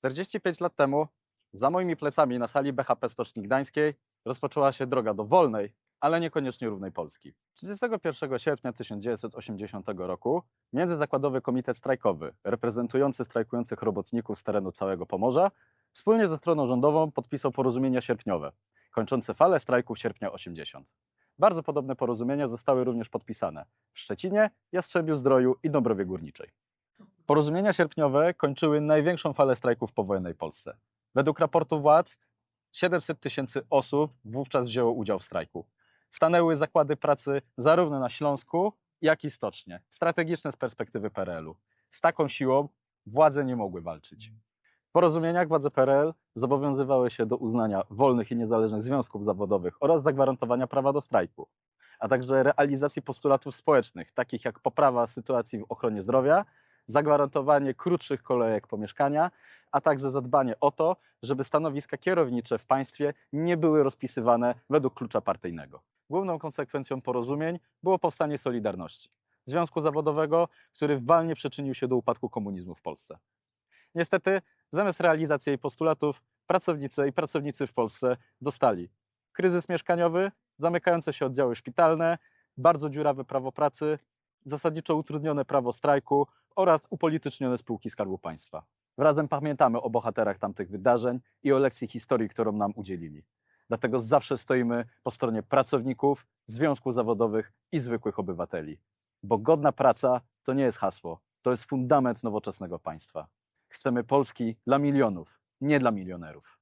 45 lat temu, za moimi plecami na sali BHP Stoczni Gdańskiej rozpoczęła się droga do wolnej, ale niekoniecznie równej Polski. 31 sierpnia 1980 roku Międzyzakładowy Komitet Strajkowy, reprezentujący strajkujących robotników z terenu całego Pomorza, wspólnie ze stroną rządową podpisał porozumienia sierpniowe, kończące falę strajków sierpnia 80. Bardzo podobne porozumienia zostały również podpisane w Szczecinie, Jastrzębiu Zdroju i Dąbrowie Górniczej. Porozumienia sierpniowe kończyły największą falę strajków w powojennej Polsce. Według raportu władz 700 tysięcy osób wówczas wzięło udział w strajku. Stanęły zakłady pracy zarówno na Śląsku, jak i stocznie, strategiczne z perspektywy PRL-u. Z taką siłą władze nie mogły walczyć. W porozumieniach władze PRL zobowiązywały się do uznania wolnych i niezależnych związków zawodowych oraz zagwarantowania prawa do strajku, a także realizacji postulatów społecznych, takich jak poprawa sytuacji w ochronie zdrowia, zagwarantowanie krótszych kolejek pomieszkania, a także zadbanie o to, żeby stanowiska kierownicze w państwie nie były rozpisywane według klucza partyjnego. Główną konsekwencją porozumień było powstanie Solidarności, związku zawodowego, który walnie przyczynił się do upadku komunizmu w Polsce. Niestety, zamiast realizacji jej postulatów, pracownice i pracownicy w Polsce dostali kryzys mieszkaniowy, zamykające się oddziały szpitalne, bardzo dziurawe prawo pracy, zasadniczo utrudnione prawo strajku oraz upolitycznione spółki Skarbu Państwa. Razem pamiętamy o bohaterach tamtych wydarzeń i o lekcji historii, którą nam udzielili. Dlatego zawsze stoimy po stronie pracowników, związków zawodowych i zwykłych obywateli. Bo godna praca to nie jest hasło, to jest fundament nowoczesnego państwa. Chcemy Polski dla milionów, nie dla milionerów.